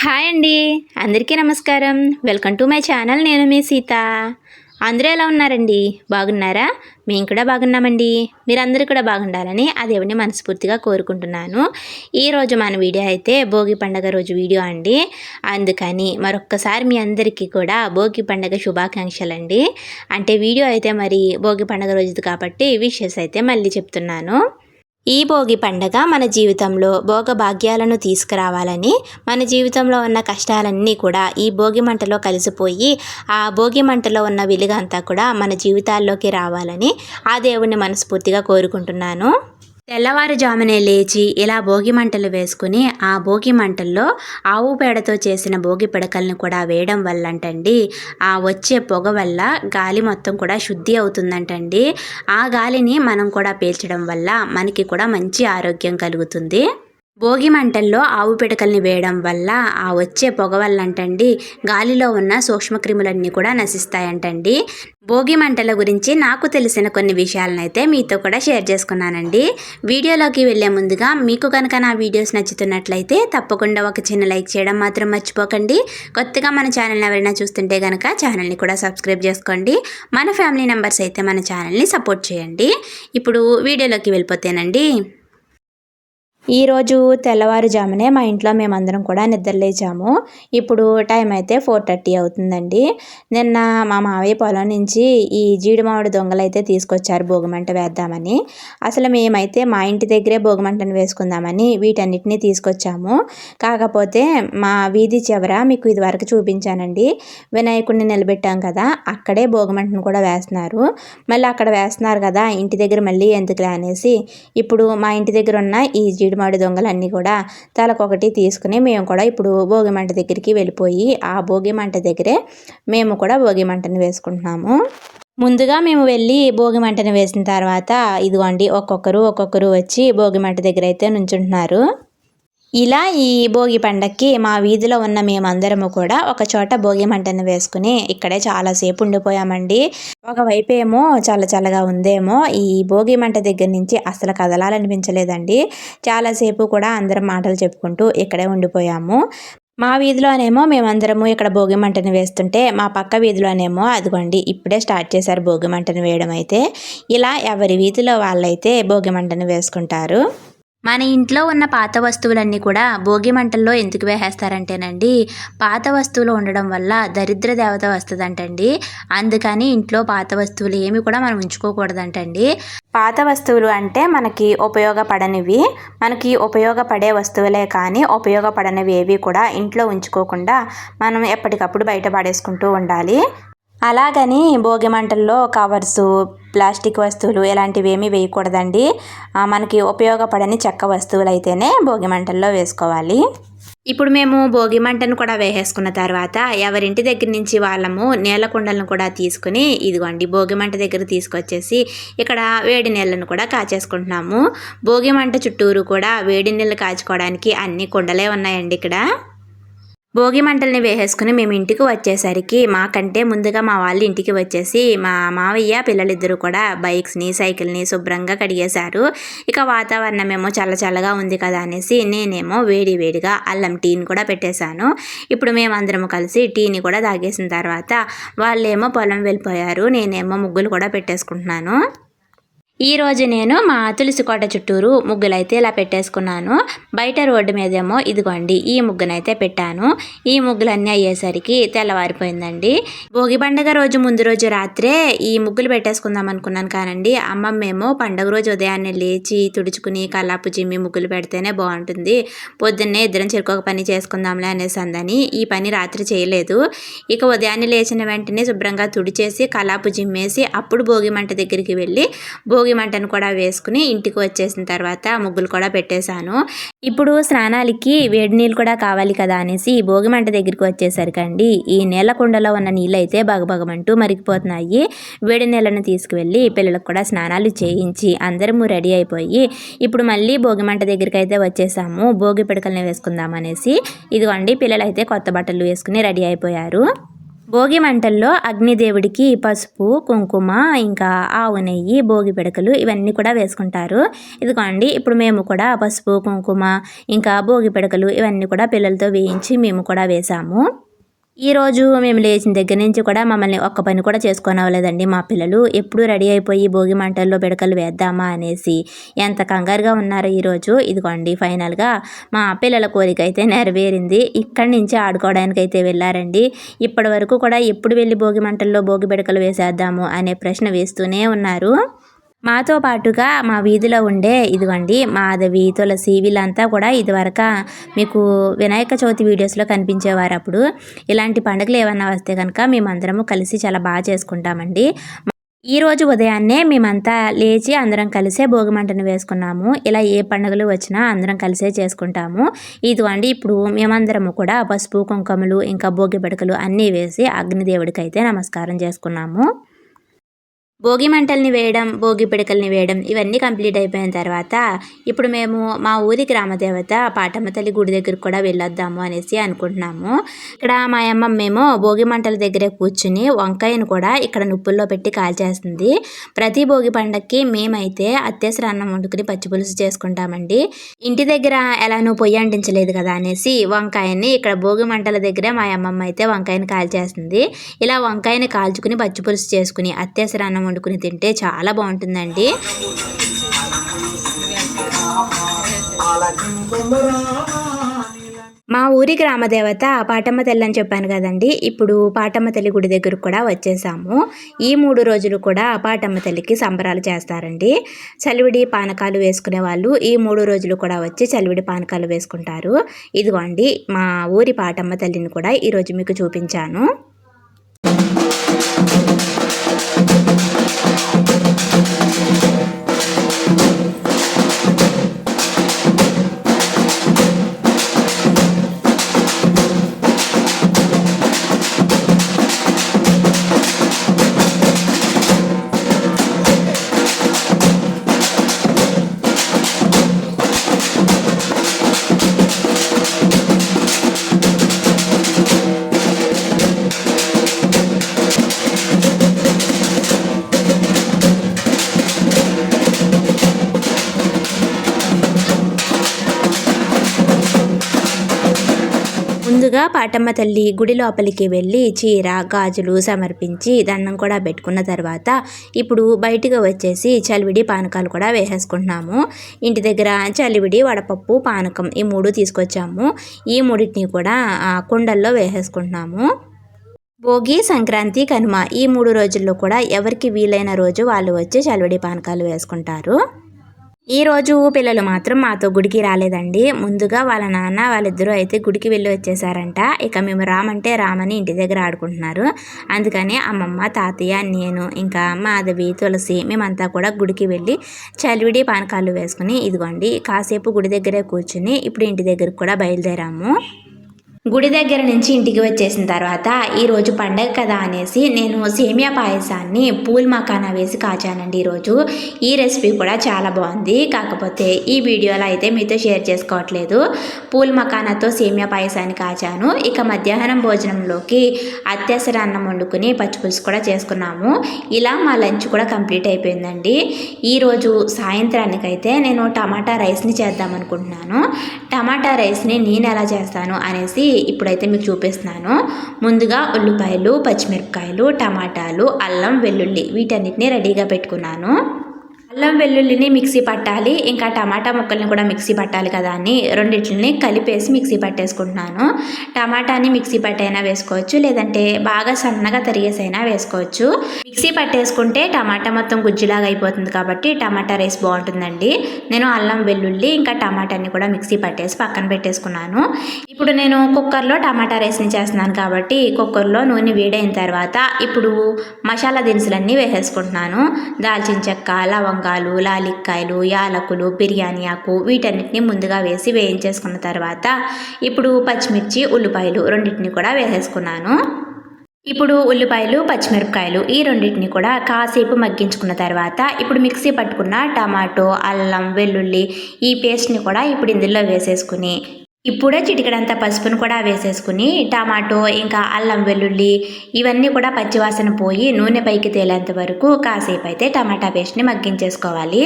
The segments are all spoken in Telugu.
హాయ్ అండి. అందరికీ నమస్కారం. Welcome to my channel. నేను మీ సీత. అందరూ ఎలా ఉన్నారండి? బాగున్నారా? మేము కూడా బాగున్నామండి. మీరందరూ కూడా బాగుండాలని ఆ మనస్ఫూర్తిగా కోరుకుంటున్నాను. ఈరోజు మన వీడియో అయితే భోగి పండగ రోజు వీడియో అండి. అందుకని మరొక్కసారి మీ అందరికీ కూడా భోగి పండగ శుభాకాంక్షలు అండి అంటే వీడియో అయితే మరి భోగి పండగ రోజుది కాబట్టి విషెస్ అయితే మళ్ళీ చెప్తున్నాను. ఈ భోగి పండగ మన జీవితంలో భోగభాగ్యాలను తీసుకురావాలని మన జీవితంలో ఉన్న కష్టాలన్నీ కూడా ఈ భోగి మంటలో కలిసిపోయి ఆ భోగి మంటలో ఉన్న వెలుగంతా కూడా మన జీవితాల్లోకి రావాలని ఆ దేవుణ్ణి మనస్ఫూర్తిగా కోరుకుంటున్నాను. తెల్లవారుజామునే లేచి ఇలా భోగి మంటలు వేసుకుని ఆ భోగి మంటల్లో ఆవు పేడతో చేసిన భోగి పిడకల్ని కూడా వేయడం వల్ల అంటండి ఆ వచ్చే పొగ వల్ల గాలి మొత్తం కూడా శుద్ధి అవుతుందంటండి. ఆ గాలిని మనం కూడా పీల్చడం వల్ల మనకి కూడా మంచి ఆరోగ్యం కలుగుతుంది. భోగి మంటల్లో ఆవు పిడకల్ని వేయడం వల్ల ఆ వచ్చే పొగ వల్లంటండి గాలిలో ఉన్న సూక్ష్మక్రిములన్నీ కూడా నశిస్తాయంటండి. భోగి మంటల గురించి నాకు తెలిసిన కొన్ని విషయాలను అయితే మీతో కూడా షేర్ చేసుకున్నానండి. వీడియోలోకి వెళ్ళే ముందుగా మీకు కనుక నా వీడియోస్ నచ్చుతున్నట్లయితే తప్పకుండా ఒక చిన్న లైక్ చేయడం మాత్రం మర్చిపోకండి. కొత్తగా మన ఛానల్ని ఎవరైనా చూస్తుంటే కనుక ఛానల్ని కూడా సబ్స్క్రైబ్ చేసుకోండి. మన ఫ్యామిలీ మెంబర్స్ అయితే మన ఛానల్ని సపోర్ట్ చేయండి. ఇప్పుడు వీడియోలోకి వెళ్ళిపోతేనండి ఈరోజు తెల్లవారుజామునే మా ఇంట్లో మేమందరం కూడా నిద్రలేచాము ఇప్పుడు టైం అయితే ఫోర్ థర్టీ అవుతుందండి. నిన్న మా మావయ్య పొలం నుంచి ఈ జీడి మామిడి దొంగలు అయితే తీసుకొచ్చారు భోగిమంట వేద్దామని. అసలు మేమైతే మా ఇంటి దగ్గరే భోగిమంటను వేసుకుందామని వీటన్నిటిని తీసుకొచ్చాము. కాకపోతే మా వీధి చివర మీకు ఇదివరకు చూపించానండి. వినాయకుడిని నిలబెట్టాం కదా అక్కడే భోగిమంటను కూడా వేస్తున్నారు. మళ్ళీ అక్కడ వేస్తున్నారు కదా ఇంటి దగ్గర మళ్ళీ ఎందుకులే అనేసి. ఇప్పుడు మా ఇంటి దగ్గర ఉన్న ఈ జీడి మాడి దొంగలన్నీ కూడా తలకొకటి తీసుకుని మేము కూడా ఇప్పుడు భోగి మంట దగ్గరికి వెళ్ళిపోయి ఆ భోగి మంట దగ్గరే మేము కూడా భోగి మంటను వేసుకుంటున్నాము. ముందుగా మేము వెళ్ళి భోగి మంటను వేసిన తర్వాత ఇదిగోండి ఒక్కొక్కరు ఒక్కొక్కరు వచ్చి భోగి మంట దగ్గర అయితే నుంచుంటున్నారు. ఇలా ఈ భోగి పండక్కి మా వీధిలో ఉన్న మేమందరము కూడా ఒక చోట భోగి మంటను వేసుకుని ఇక్కడే చాలాసేపు ఉండిపోయామండి. ఒకవైపు ఏమో చాలా చల్లగా ఉందేమో ఈ భోగి మంట దగ్గర నుంచి అసలు కదలాలనిపించలేదండి. చాలాసేపు కూడా అందరం మాటలు చెప్పుకుంటూ ఇక్కడే ఉండిపోయాము. మా వీధిలోనేమో మేమందరము ఇక్కడ భోగి మంటను వేస్తుంటే మా పక్క వీధిలోనేమో అదిగోండి ఇప్పుడే స్టార్ట్ చేశారు భోగి మంటను వేయడం అయితే. ఇలా ఎవరి వీధిలో వాళ్ళైతే భోగి మంటను వేసుకుంటారు. మన ఇంట్లో ఉన్న పాత వస్తువులన్నీ కూడా భోగి మంటల్లో ఎందుకు వేసేస్తారంటేనండి పాత వస్తువులు ఉండడం వల్ల దరిద్ర దేవత వస్తుందంటండి. అందుకని ఇంట్లో పాత వస్తువులు ఏమి కూడా మనం ఉంచుకోకూడదంటండి. పాత వస్తువులు అంటే మనకి ఉపయోగపడనివి మనకి ఉపయోగపడే వస్తువులే కానీ ఉపయోగపడనివి ఏవి కూడా ఇంట్లో ఉంచుకోకుండా మనం ఎప్పటికప్పుడు బయట పడేసుకుంటూ ఉండాలి. అలాగని భోగి మంటల్లో కవర్సు ప్లాస్టిక్ వస్తువులు ఇలాంటివి ఏమీ వేయకూడదండి. మనకి ఉపయోగపడని చెక్క వస్తువులు అయితేనే భోగి మంటల్లో వేసుకోవాలి. ఇప్పుడు మేము భోగి మంటను కూడా వేసేసుకున్న తర్వాత ఎవరింటి దగ్గర నుంచి వాళ్ళము నీళ్ళ కుండలను కూడా తీసుకుని ఇదిగోండి భోగి మంట దగ్గర తీసుకొచ్చేసి ఇక్కడ వేడి నీళ్ళను కూడా కాచేసుకుంటున్నాము. భోగి మంట చుట్టూరు కూడా వేడి నీళ్ళు కాచుకోవడానికి అన్ని కుండలే ఉన్నాయండి ఇక్కడ. భోగి మంటల్ని వేసేసుకుని మేము ఇంటికి వచ్చేసరికి మాకంటే ముందుగా మా వాళ్ళు ఇంటికి వచ్చేసి మా మావయ్య పిల్లలిద్దరూ కూడా బైక్స్ని సైకిల్ని శుభ్రంగా కడిగేశారు. ఇక వాతావరణం ఏమో చల్ల చల్లగా ఉంది కదా అనేసి నేనేమో వేడి వేడిగా అల్లం టీని కూడా పెట్టేశాను. ఇప్పుడు మేమందరము కలిసి టీని కూడా తాగేసిన తర్వాత వాళ్ళేమో పొలం వెళ్ళిపోయారు. నేనేమో ముగ్గులు కూడా పెట్టేసుకుంటున్నాను. ఈరోజు నేను మా తులసి కోట చుట్టూరు ముగ్గులైతే ఇలా పెట్టేసుకున్నాను. బయట రోడ్డు మీదేమో ఇదిగోండి ఈ ముగ్గునైతే పెట్టాను. ఈ ముగ్గులన్నీ అయ్యేసరికి తెల్లవారిపోయిందండి. భోగి పండగ రోజు ముందు రోజు రాత్రే ఈ ముగ్గులు పెట్టేసుకుందాం అనుకున్నాను కానండి. అమ్మమ్మేమో పండుగ రోజు ఉదయాన్నే లేచి తుడుచుకుని కల్లాపు చిమ్మి ముగ్గులు పెడితేనే బాగుంటుంది. పొద్దున్నే ఇద్దరం చెరుకొక పని చేసుకుందాంలే అనేసి అందని ఈ పని రాత్రి చేయలేదు. ఇక ఉదయాన్నే లేచిన వెంటనే శుభ్రంగా తుడిచేసి కల్లాపు చిమ్మేసి అప్పుడు భోగి మంట దగ్గరికి వెళ్ళి భోగి భోగి మంటను కూడా వేసుకుని ఇంటికి వచ్చేసిన తర్వాత ముగ్గులు కూడా పెట్టేశాను. ఇప్పుడు స్నానాలకి వేడి నీళ్ళు కూడా కావాలి కదా అనేసి భోగి మంట దగ్గరికి వచ్చేసరికండి. ఈ నీళ్ళ కుండలో ఉన్న నీళ్ళు అయితే బగబగమంటూ మరిగిపోతున్నాయి. వేడి నీళ్ళను తీసుకువెళ్ళి పిల్లలకు కూడా స్నానాలు చేయించి అందరము రెడీ అయిపోయి ఇప్పుడు మళ్ళీ భోగి మంట దగ్గరికి అయితే వచ్చేసాము. భోగి పిడకల్ని వేసుకుందాం అనేసి. ఇదిగోండి పిల్లలు అయితే కొత్త బట్టలు వేసుకుని రెడీ అయిపోయారు. భోగి మంటల్లో అగ్నిదేవుడికి పసుపు కుంకుమ ఇంకా ఆవు నెయ్యి భోగి పిడకలు ఇవన్నీ కూడా వేసుకుంటారు. ఇదిగోండి ఇప్పుడు మేము కూడా పసుపు కుంకుమ ఇంకా భోగి పిడకలు ఇవన్నీ కూడా పిల్లలతో వేయించి మేము కూడా వేసాము. ఈరోజు మేము లేచిన దగ్గర నుంచి కూడా మమ్మల్ని ఒక్క పని కూడా చేసుకొని అవ్వలేదండి. మా పిల్లలు ఎప్పుడు రెడీ అయిపోయి భోగి మంటల్లో బిడకలు వేద్దామా అనేసి ఎంత కంగారుగా ఉన్నారో ఈరోజు ఇదిగోండి ఫైనల్గా మా పిల్లల కోరిక అయితే నెరవేరింది. ఇక్కడి నుంచి ఆడుకోవడానికి అయితే వెళ్ళారండి. ఇప్పటి వరకు కూడా ఎప్పుడు వెళ్ళి భోగి మంటల్లో భోగి బిడకలు వేసేద్దాము అనే ప్రశ్న వేస్తూనే ఉన్నారు. మాతో పాటుగా మా వీధిలో ఉండే ఇదిగోండి మాధవి తులసి వీళ్ళంతా కూడా ఇదివరక మీకు వినాయక చవితి వీడియోస్లో కనిపించేవారు అప్పుడు ఇలాంటి పండుగలు ఏమన్నా వస్తే కనుక మేమందరము కలిసి చాలా బాగా చేసుకుంటామండి. ఈరోజు ఉదయాన్నే మేమంతా లేచి అందరం కలిసే భోగిమంటను వేసుకున్నాము. ఇలా ఏ పండుగలు వచ్చినా అందరం కలిసే చేసుకుంటాము. ఇదిగోండి ఇప్పుడు మేమందరము కూడా పసుపు కుంకుమలు ఇంకా భోగి బడకలు అన్నీ వేసి అగ్నిదేవుడికి అయితే నమస్కారం చేసుకున్నాము. భోగి మంటల్ని వేయడం భోగి పిడకల్ని వేయడం ఇవన్నీ కంప్లీట్ అయిపోయిన తర్వాత ఇప్పుడు మేము మా ఊరి గ్రామదేవత పాటమ్మ తల్లి గుడి దగ్గరకు కూడా వెళ్ళొద్దాము అనేసి అనుకుంటున్నాము. ఇక్కడ మా అమ్మ మేము భోగి మంటల దగ్గరే కూర్చుని వంకాయను కూడా ఇక్కడ నుప్పుల్లో పెట్టి కాల్చేస్తుంది. ప్రతి భోగి పండక్కి మేమైతే అత్యవసర అన్నం వండుకుని పచ్చిపులుసు చేసుకుంటామండి. ఇంటి దగ్గర ఎలానో పొయ్యి అంటించలేదు కదా అనేసి వంకాయని ఇక్కడ భోగి మంటల దగ్గరే మా అమ్మమ్మ అయితే వంకాయని కాల్చేస్తుంది. ఇలా వంకాయని కాల్చుకుని పచ్చిపులుసు చేసుకుని అత్యవసర అన్నం వండుకుని తింటే చాలా బాగుంటుందండి. మా ఊరి గ్రామదేవత పాటమ్మ తల్లి అని చెప్పాను కదండి. ఇప్పుడు పాటమ్మ తల్లి గుడి దగ్గరకు కూడా వచ్చేసాము. ఈ మూడు రోజులు కూడా పాటమ్మ తల్లికి సంబరాలు చేస్తారండి. చలివిడి పానకాలు వేసుకునే వాళ్ళు ఈ మూడు రోజులు కూడా వచ్చి చలివిడి పానకాలు వేసుకుంటారు. ఇదిగోండి మా ఊరి పాటమ్మ తల్లిని కూడా ఈరోజు మీకు చూపించాను. ముందుగా పాటమ్మ తల్లి గుడి లోపలికి వెళ్ళి చీర గాజులు సమర్పించి దండం కూడా పెట్టుకున్న తర్వాత ఇప్పుడు బయటకు వచ్చేసి చలివిడి పానకాలు కూడా వేసేసుకుంటున్నాము. ఇంటి దగ్గర చలివిడి వడపప్పు పానకం ఈ మూడు తీసుకొచ్చాము. ఈ మూడింటిని కూడా కుండల్లో వేసేసుకుంటున్నాము. భోగి సంక్రాంతి కనుమ ఈ మూడు రోజుల్లో కూడా ఎవరికి వీలైన రోజు వాళ్ళు వచ్చి చలివిడి పానకాలు వేసుకుంటారు. ఈరోజు పిల్లలు మాత్రం మాతో గుడికి రాలేదండి. ముందుగా వాళ్ళ నాన్న వాళ్ళిద్దరూ అయితే గుడికి వెళ్ళి వచ్చేసారంట. ఇక మేము రామంటే రామని ఇంటి దగ్గర ఆడుకుంటున్నారు. అందుకని అమ్మమ్మ తాతయ్య నేను ఇంకా మాధవి తులసి మేమంతా కూడా గుడికి వెళ్ళి చలివిడి పానకాలు వేసుకుని ఇదిగోండి కాసేపు గుడి దగ్గరే కూర్చుని ఇప్పుడు ఇంటి దగ్గరకు కూడా బయలుదేరాము. గుడి దగ్గర నుంచి ఇంటికి వచ్చేసిన తర్వాత ఈరోజు పండగ కదా అనేసి నేను సేమియా పాయసాన్ని పూల్ మకానా వేసి కాచానండి ఈరోజు. ఈ రెసిపీ కూడా చాలా బాగుంది. కాకపోతే ఈ వీడియోలో అయితే మీతో షేర్ చేసుకోవట్లేదు. పూల్ మకానాతో సేమియా పాయసాన్ని కాచాను. ఇక మధ్యాహ్నం భోజనంలోకి అత్యవసర అన్నం వండుకుని పచ్చిపులుసు కూడా చేసుకున్నాము. ఇలా మా లంచ్ కూడా కంప్లీట్ అయిపోయిందండి. ఈరోజు సాయంత్రానికైతే నేను టమాటా రైస్ని చేద్దాం అనుకుంటున్నాను టమాటా రైస్ని నేను ఎలా చేస్తాను అనేసి ఇప్పుడైతే మీకు చూపిస్తున్నాను. ముందుగా ఉల్లిపాయలు పచ్చిమిరపకాయలు టమాటాలు అల్లం వెల్లుల్లి వీటన్నిటిని రెడీగా పెట్టుకున్నాను. అల్లం వెల్లుల్లిని మిక్సీ పట్టాలి. ఇంకా టమాటా ముక్కల్ని కూడా మిక్సీ పట్టాలి కదా అని రెండింటిని కలిపేసి మిక్సీ పట్టేసుకుంటున్నాను. టమాటాని మిక్సీ పట్టైనా వేసుకోవచ్చు లేదంటే బాగా సన్నగా తరిగేసైనా వేసుకోవచ్చు. మిక్సీ పట్టేసుకుంటే టమాటా మొత్తం గుజ్జులాగా అయిపోతుంది కాబట్టి టమాటా రైస్ బాగుంటుందండి. నేను అల్లం వెల్లుల్లి ఇంకా టమాటాని కూడా మిక్సీ పట్టేసి పక్కన పెట్టేసుకున్నాను. ఇప్పుడు నేను కుక్కర్లో టమాటా రైస్ని చేస్తున్నాను కాబట్టి కుక్కర్లో నూనె వేడైన తర్వాత ఇప్పుడు మసాలా దినుసులన్నీ వేసేసుకుంటున్నాను. దాల్చిన చెక్క లవంగ లవంగాలు లాలిక్కాయలు యాలకులు బిర్యానీ ఆకు వీటన్నిటిని ముందుగా వేసి వేయించేసుకున్న తర్వాత ఇప్పుడు పచ్చిమిర్చి ఉల్లిపాయలు రెండింటిని కూడా వేసేసుకున్నాను. ఇప్పుడు ఉల్లిపాయలు పచ్చిమిరపకాయలు ఈ రెండింటిని కూడా కాసేపు మగ్గించుకున్న తర్వాత ఇప్పుడు మిక్సీ పట్టుకున్న టమాటో అల్లం వెల్లుల్లి ఈ పేస్ట్ని కూడా ఇప్పుడు ఇందులో వేసేసుకుని ఇప్పుడే చిటికడంత పసుపును కూడా వేసేసుకుని టమాటో ఇంకా అల్లం వెల్లుల్లి ఇవన్నీ కూడా పచ్చివాసన పోయి నూనె పైకి తేలేంత వరకు కాసేపు అయితే టమాటా పేస్ట్ని మగ్గించేసుకోవాలి.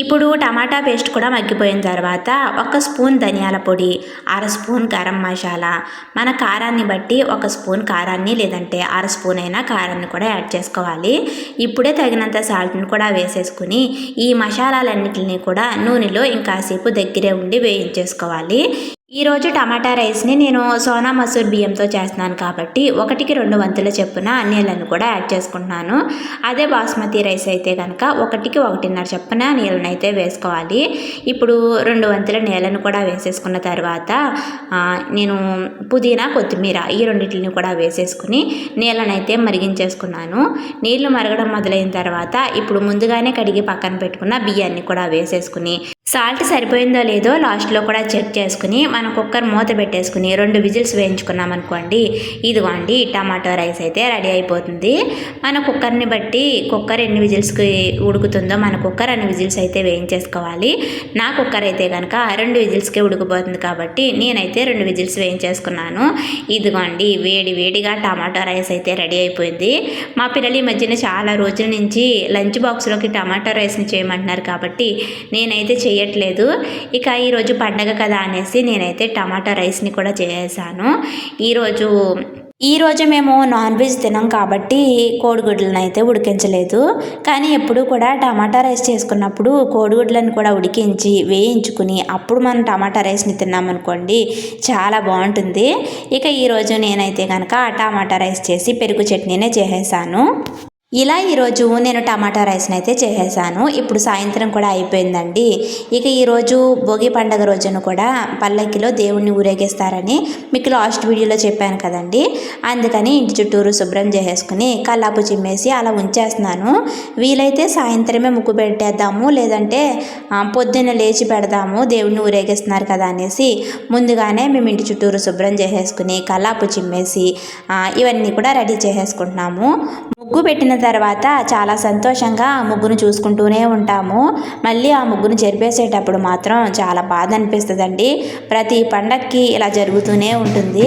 ఇప్పుడు టమాటా పేస్ట్ కూడా మగ్గిపోయిన తర్వాత ఒక స్పూన్ ధనియాల పొడి అర స్పూన్ గరం మసాలా. మన కారాన్ని బట్టి ఒక స్పూన్ కారాన్ని లేదంటే అర స్పూన్ అయినా కారాన్ని కూడా యాడ్ చేసుకోవాలి. ఇప్పుడే తగినంత సాల్ట్ని కూడా వేసేసుకుని ఈ మసాలాలన్నింటినీ కూడా నూనెలో ఇంకాసేపు దగ్గరే ఉండి వేయించేసుకోవాలి. ఈరోజు టమాటా రైస్ని నేను సోనా మసూర్ బియ్యంతో చేస్తున్నాను కాబట్టి ఒకటికి రెండు వంతుల చెప్పున నీళ్ళను కూడా యాడ్ చేసుకుంటున్నాను. అదే బాస్మతి రైస్ అయితే కనుక ఒకటికి ఒకటిన్నర చెప్పున నీళ్ళని అయితే వేసుకోవాలి. ఇప్పుడు రెండు వంతుల నీళ్ళను కూడా వేసేసుకున్న తర్వాత నేను పుదీనా కొత్తిమీర ఈ రెండింటిని కూడా వేసేసుకుని నీళ్ళని అయితే మరిగించేసుకున్నాను. నీళ్ళు మరగడం మొదలైన తర్వాత ఇప్పుడు ముందుగానే కడిగి పక్కన పెట్టుకున్న బియ్యాన్ని కూడా వేసేసుకుని సాల్ట్ సరిపోయిందో లేదో లాస్ట్లో కూడా చెక్ చేసుకుని మనం కుక్కర్ మూత పెట్టేసుకుని రెండు విజిల్స్ వేయించుకున్నాం అనుకోండి. ఇదిగోండి టమాటో రైస్ అయితే రెడీ అయిపోతుంది. మన కుక్కర్ని బట్టి కుక్కర్ ఎన్ని విజిల్స్కి ఉడుకుతుందో మన కుక్కర్ అన్ని విజిల్స్ అయితే వేయించేసుకోవాలి. నా కుక్కర్ అయితే కనుక రెండు విజిల్స్కే ఉడికిపోతుంది కాబట్టి నేనైతే రెండు విజిల్స్ వేయించేసుకున్నాను. ఇదిగోండి వేడి వేడిగా టమాటో రైస్ అయితే రెడీ అయిపోయింది. మా పిల్లలు ఈ మధ్యన చాలా రోజుల నుంచి లంచ్ బాక్స్లోకి టమాటో రైస్ని చేయమంటున్నారు కాబట్టి నేనైతే చేయట్లేదు. ఇక ఈరోజు పండగ కదా అనేసి నేనైతే టమాటా రైస్ని కూడా చేసాను. ఈరోజు ఈరోజు మేము నాన్ వెజ్ తినం కాబట్టి కోడిగుడ్లను అయితే ఉడికించలేదు. కానీ ఎప్పుడు కూడా టమాటా రైస్ చేసుకున్నప్పుడు కోడిగుడ్లను కూడా ఉడికించి వేయించుకుని అప్పుడు మనం టమాటా రైస్ని తిన్నామనుకోండి చాలా బాగుంటుంది. ఇక ఈరోజు నేనైతే కనుక టమాటా రైస్ చేసి పెరుగు చట్నీనే చేసేసాను. ఇలా ఈరోజు నేను టమాటా రైస్ని అయితే చేసేసాను. ఇప్పుడు సాయంత్రం కూడా అయిపోయిందండి. ఇక ఈరోజు భోగి పండగ రోజున కూడా పల్లకిలో దేవుణ్ణి ఊరేగిస్తారని మీకు లాస్ట్ వీడియోలో చెప్పాను కదండి. అందుకని ఇంటి చుట్టూరు శుభ్రం చేసేసుకుని కల్లాపు చిమ్మేసి అలా ఉంచేస్తున్నాను. వీలైతే సాయంత్రమే ముగ్గు పెట్టేద్దాము లేదంటే పొద్దున్న లేచి పెడదాము దేవుణ్ణి ఊరేగిస్తున్నారు కదా అనేసి ముందుగానే మేము ఇంటి చుట్టూరు శుభ్రం చేసేసుకుని కల్లాపు చిమ్మేసి ఇవన్నీ కూడా రెడీ చేసేసుకుంటున్నాము. ముగ్గు పెట్టిన తర్వాత చాలా సంతోషంగా ఆ ముగ్గును చూసుకుంటూనే ఉంటాము. మళ్ళీ ఆ ముగ్గును జరిపేసేటప్పుడు మాత్రం చాలా బాధ అనిపిస్తుందండి. ప్రతి పండక్కి ఇలా జరుగుతూనే ఉంటుంది.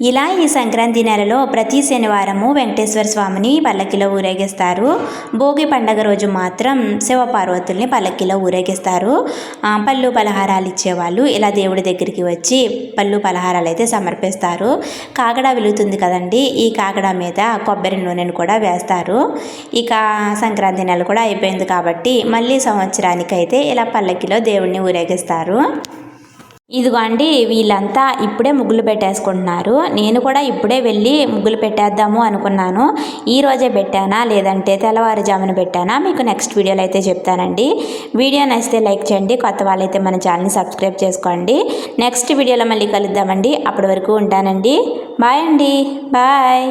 ఇలా ఈ సంక్రాంతి నెలలో ప్రతి శనివారము వెంకటేశ్వర స్వామిని పల్లకిలో ఊరేగిస్తారు. భోగి పండగ రోజు మాత్రం శివపార్వతుల్ని పల్లకిలో ఊరేగిస్తారు. పళ్ళు పలహారాలు ఇచ్చేవాళ్ళు ఇలా దేవుడి దగ్గరికి వచ్చి పళ్ళు పలహారాలు అయితే సమర్పిస్తారు. కాగడ వెలుగుతుంది కదండి ఈ కాగడ మీద కొబ్బరి నూనెను కూడా వేస్తారు. ఇక సంక్రాంతి నెల కూడా అయిపోయింది కాబట్టి మళ్ళీ సంవత్సరానికైతే ఇలా పల్లకిలో దేవుడిని ఊరేగిస్తారు. ఇదిగోండి వీళ్ళంతా ఇప్పుడే ముగ్గులు పెట్టేసుకుంటున్నారు. నేను కూడా ఇప్పుడే వెళ్ళి ముగ్గులు పెట్టేద్దాము అనుకున్నాను. ఈ రోజే పెట్టానా? లేదంటే తెల్లవారుజామున పెట్టానా? మీకు నెక్స్ట్ వీడియోలో అయితే చెప్తానండి. వీడియో నచ్చితే లైక్ చేయండి. కొత్త వాళ్ళైతే మన ఛానల్ని సబ్స్క్రైబ్ చేసుకోండి. నెక్స్ట్ వీడియోలో మళ్ళీ కలుద్దామండి. అప్పటి వరకు ఉంటానండి. బాయ్ అండి. బాయ్.